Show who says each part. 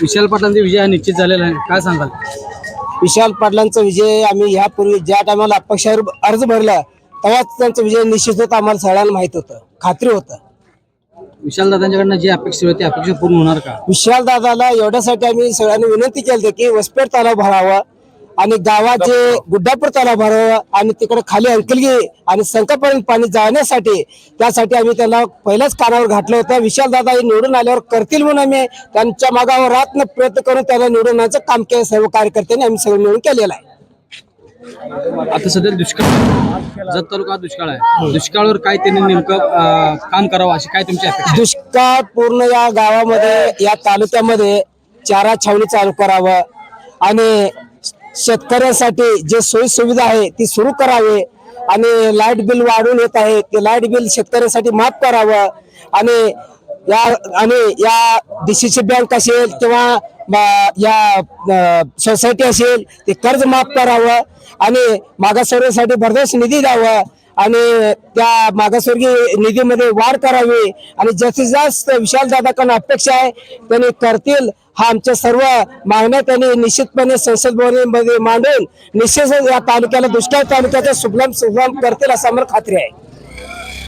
Speaker 1: विशाल पाटलांचा विजय हा निश्चित झालेला आहे. काय सांगाल?
Speaker 2: विशाल पाटलांचा विजय आम्ही यापूर्वी ज्या टायमाला अपक्षावर अर्ज भरला तेव्हाच त्यांचा विजय निश्चित होता आम्हाला सगळ्यांना माहीत होतं. खात्री होतं.
Speaker 1: विशाल दादांच्याकडनं जी अपेक्षा होती अपेक्षा पूर्ण होणार का?
Speaker 2: विशाल दादाला एवढ्यासाठी आम्ही सगळ्यांनी विनंती केली होती की वसपेट तलाव भरावा. आणि गावात जे गुड्डापूर तलाव भरावा आणि तिकडे खाली अंकलगी आणि संकपर्यंत पाणी जाण्यासाठी त्यासाठी आम्ही त्याला पहिल्याच कानावर घातलं होतं. विशाल दादा हे निवडून आल्यावर करतील म्हणून आम्ही त्यांच्या मागावर रात्र प्रयत्न करून त्याला निवडण्याचं काम केलं. सर्व कार्यकर्त्यांनी आम्ही सगळं मिळून केलेलं आहे.
Speaker 1: आता सध्या दुष्काळ जत तालुका दुष्काळ आहे. दुष्काळावर काय त्यांनी नेमकं काम करावं अशी काय तुमची अपेक्षा?
Speaker 2: दुष्काळ पूर्ण या गावामध्ये या तालुक्यामध्ये चारा छावणी चालू करावं आणि शेतकऱ्यांसाठी जे सोयीसुविधा आहे ती सुरू करावी आणि लाइट बिल वाढून येत आहे ते लाइट बिल शेतकऱ्यांसाठी माफ करावं आणि या आणि या डीसीसी बँक असेल किंवा या सोसायटी असेल ते कर्ज माफ करावं आणि मागासवर्गीसाठी भरघोस निधी द्यावं आणि त्या मागासवर्गीय निधीमध्ये वाढ करावी. आणि जास्तीत जास्त विशाल दादाकडून अपेक्षा आहे त्यांनी करतील हा आमच्या सर्व मागण्या त्यांनी निश्चितपणे संसद भवनामध्ये मांडून निश्चितच या तालुक्याला दुष्काळ तालुक्याचा सुफलाम सुफलाम करतील असं आम्हाला खात्री आहे.